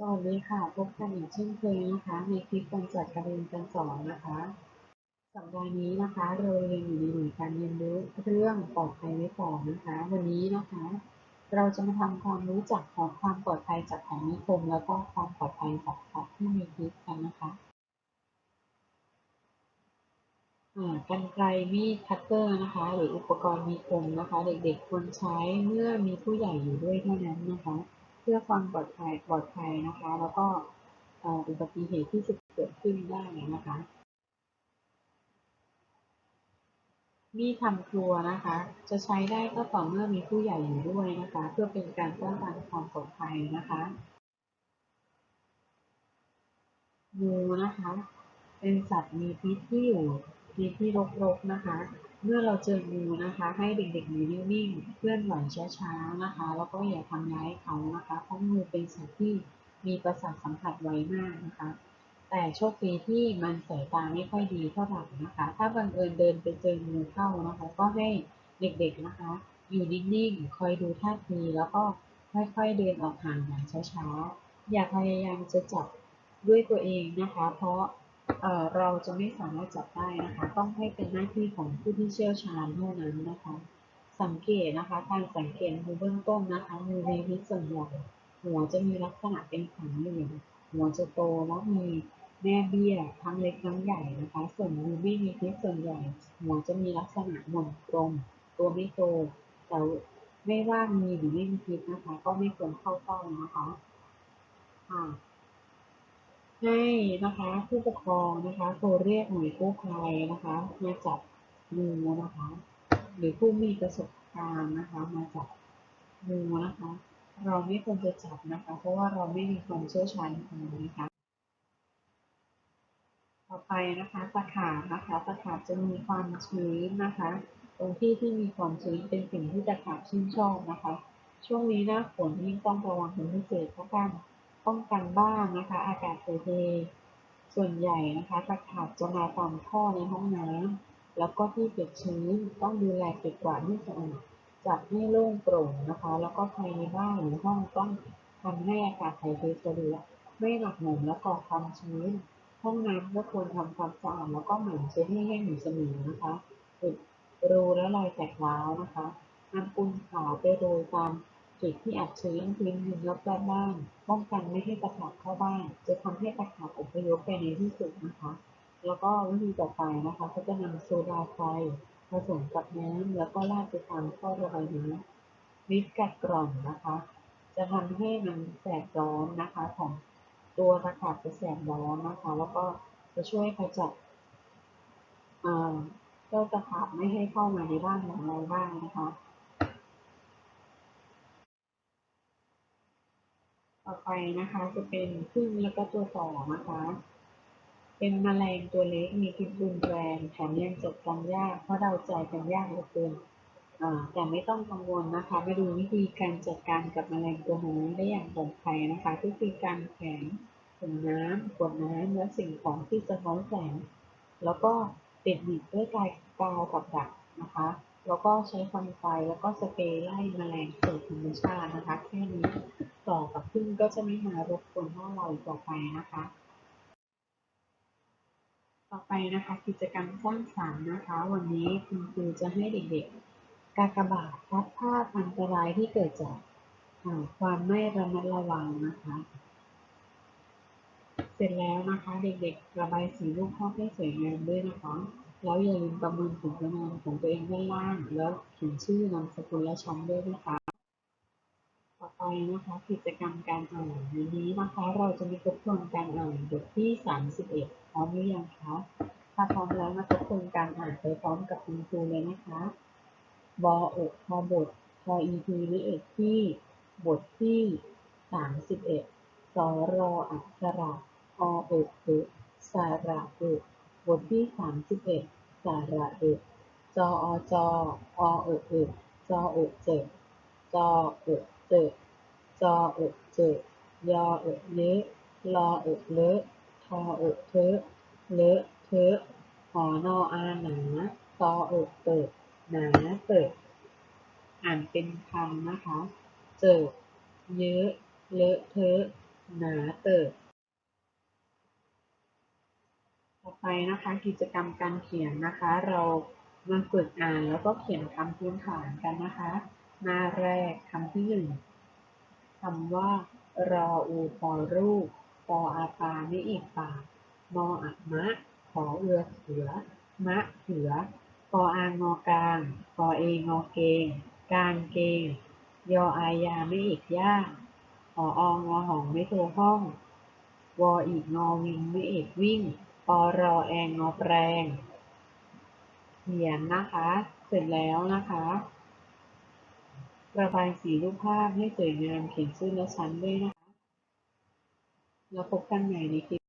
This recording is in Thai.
สวัสดีค่ะ พบกันอีกเช่นเคยนะคะ ในคลิปการจัดการเรียนการสอนนะคะ สัปดาห์นี้นะคะ เราเรียนอยู่ในหน่วยการเรียนรู้เรื่องปลอดภัยไว้ก่อนนะคะ วันนี้นะคะ เราจะมาทำความรู้จักของความปลอดภัยจากของมีคม แล้วก็ความปลอดภัยจากสัตว์ที่มีพิษกันนะคะอ่ากันไกรมีดคัตเตอร์นะคะ หรืออุปกรณ์มีคมนะคะ เด็กๆควรใช้เมื่อมีผู้ใหญ่อยู่ด้วยเท่านั้นนะคะ พื่อความปลอดภัยปลอดภัยนะคะ แล้วก็อุบัติเหตุที่จะเกิดขึ้นได้นะคะ มีทำครัวนะคะ จะใช้ได้ก็ต่อเมื่อมีผู้ใหญ่อยู่ด้วยนะคะ เพื่อเป็นการป้องกันความปลอดภัยนะคะงูนะคะ เป็นสัตว์มีพิษที่อยู่ในที่รกๆนะคะ เมื่อเราเจองูนะคะ ให้เด็กๆอยู่นิ่งๆเคลื่อนไหวช้าๆนะคะ แล้วก็อย่าทำร้ายเขานะคะ เพราะงูเป็นสัตว์ที่มีประสาทสัมผัสไวมากนะคะ แต่โชคดีที่มันสายตาไม่ค่อยดีเท่าไหร่นะคะ ถ้าบังเอิญเดินไปเจองูเข้านะคะ ก็ให้เด็กๆนะคะ อยู่นิ่งๆคอยดูท่าทีแล้วก็ค่อยๆเดินออกห่างอย่างช้าๆอย่าพยายามจะจับด้วยตัวเองนะคะ เพราะ เอ่อเราจะไม่สามารถจับได้นะคะ ต้องให้เป็นหน้าที่ของผู้ที่เชี่ยวชาญเท่านั้นนะคะ สังเกตนะคะการสังเกตงูเบื้องต้นนะคะมีพิษส่วนใหญ่หัวจะมีลักษณะเป็นสามเหลี่ยมหัวจะโตและมีแม่เบี้ยทั้งเล็กทั้งใหญ่นะคะ ส่วนงูไม่มีพิษส่วนใหญ่หัวจะมีลักษณะหม่นตรงตัวไม่โตแต่ไม่ว่ามีหรือไม่มีพิษนะคะ ก็ไม่ควรเข้าใกล้นะคะค่ะ ให้นะคะผู้ปกครองนะคะโทรเรียกหน่วยกู้ภัยนะคะมาจับงูนะคะ หรือผู้มีประสบการณ์นะคะ มาจับงูนะคะ เราไม่ควรจะจับนะคะ เพราะว่าเราไม่มีความเชี่ยวชาญพอนะคะ ต่อไปนะคะตะขาบนะคะตะขาบจะมีความชื้นนะคะ ตรงที่ที่มีความชื้นเป็นสิ่งที่ตะขาบชื่นชอบนะคะ ช่วงนี้หน้าฝนยิ่งต้องระวังเป็นพิเศษเพราะการ ป้องกันบ้างนะคะ อากาศถ่ายเทส่วนใหญ่นะคะตะขาบจะมาตามท่อในห้องน้ำแล้วก็ที่เปียกชื้นต้องดูแลเก็บกวาดให้สะอาดจัดให้โล่งโปร่งนะคะ แล้วก็ภายในบ้านหรือห้องต้องทำให้อากาศถ่ายเทสะดวกไม่หมักหมมและก่อความชื้น ห้องน้ำก็ควรทำความสะอาดแล้วก็หมั่นเช็ดให้แห้งอยู่เสมอนะคะอุดรูและรอยแตกร้าวนะคะนำปูนขาวไปโรยตาม จุดที่อับชื้นพื้นดินรอบๆบ้านป้องกันไม่ให้ตะขาบเข้าบ้าน จะทำให้ตะขาบอพยพไปในที่สุดนะคะ แล้วก็วิธีต่อไปนะคะก็จะนำโซดาไฟผสมกับน้ำแล้วก็ราดไปตามท่อระบายน้ำวิตกัดกร่อนนะคะ จะทำให้มันแสบร้อนนะคะ ของตัวตะขาบจะแสบร้อนนะคะ แล้วก็จะช่วยขจัดอ่าเจ้าตะขาบไม่ให้เข้ามาในบ้านของเราได้นะคะ ต่อไปนะคะจะเป็นพึ่งแล้วก็ตัวต่อนะคะ เป็นแมลงตัวเล็กมีพิษรุนแรงแถมยังจัดการยากเพราะเดาใจกันยากเหลือเกินอ่าแต่ไม่ต้องกังวลนะคะมาดูวิธีการจัดการกับแมลงตัวนี้ได้อย่างปลอดภัยนะคะก็คือการแขวนถุงน้ำขวดน้ำและสิ่งของที่สะท้อนแสง แล้วก็ติดหนีบด้วยกายกาวกับดักนะคะ แล้วก็ใช้ควันไฟแล้วก็สเปรย์ไล่แมลงสู่ธรรมชาตินะคะ แค่นี้ต่อกับพึ่งก็จะไม่มารบกวนห้องเราต่อไปนะคะ ต่อไปนะคะกิจกรรมสร้างสรรค์นะคะ วันนี้คุณครูจะให้เด็กๆ กากบาทพัดภาพอันตรายที่เกิดจากความไม่ระมัดระวังนะคะ เสร็จแล้วนะคะเด็กๆ ระบายสีรูปภาพให้สวยงามด้วยนะคะ แล้วอย่าลืมประเมินผลคะแนนของตัวเองด้านล่าง แล้วเขียนชื่อนามสกุลและชั้นด้วยนะคะ ต่อไปนะคะกิจกรรมการอ่านวันนี้นะคะ เราจะมีทบทวนการอ่านบทที่ 31 พร้อมหรือยังคะ ถ้าพร้อมแล้วมาทบทวนการอ่านไปพร้อมกับคุณครูเลยนะคะบออกพอบทพออีพีหรือเอกที่บทที่ 31สรออักขระออกเอกสาระเอก บทที่ 31 สาระเอกจออจออเอกเอกจอเอกเจจอเอกเจจอเอกเจยอเอกเละลอเอกเลอะทอเอกเทอะเลอะเทอะหอนออาหนาตอเอกเปิดหนาเปิดอ่านเป็นคำนะคะ เจิดเยอะเลอะเทอะหนาเติบ ต่อไปนะคะกิจกรรมการเขียนนะคะ เรามาฝึกอ่านแล้วก็เขียนคำพื้นฐานกันนะคะ หน้าแรกคำที่หนึ่งคำว่ารออูปอรูปปออาปาไม่เอกปากมออักมะ ขอเอือเสือ มะเขือปออางงอกลางปอเองอเกงกางเกง ยออายาไม่เอกย่าหอองอหองไม่โทห้อง วออีกงอวิงไม่เอกวิ่ง ปอรอแองงอแปรงเขียนนะคะ เสร็จแล้วนะคะระบายสีรูปภาพให้สวยงามเขียนชื่อและชั้นด้วยนะคะ แล้วพบกันใหม่ในคลิป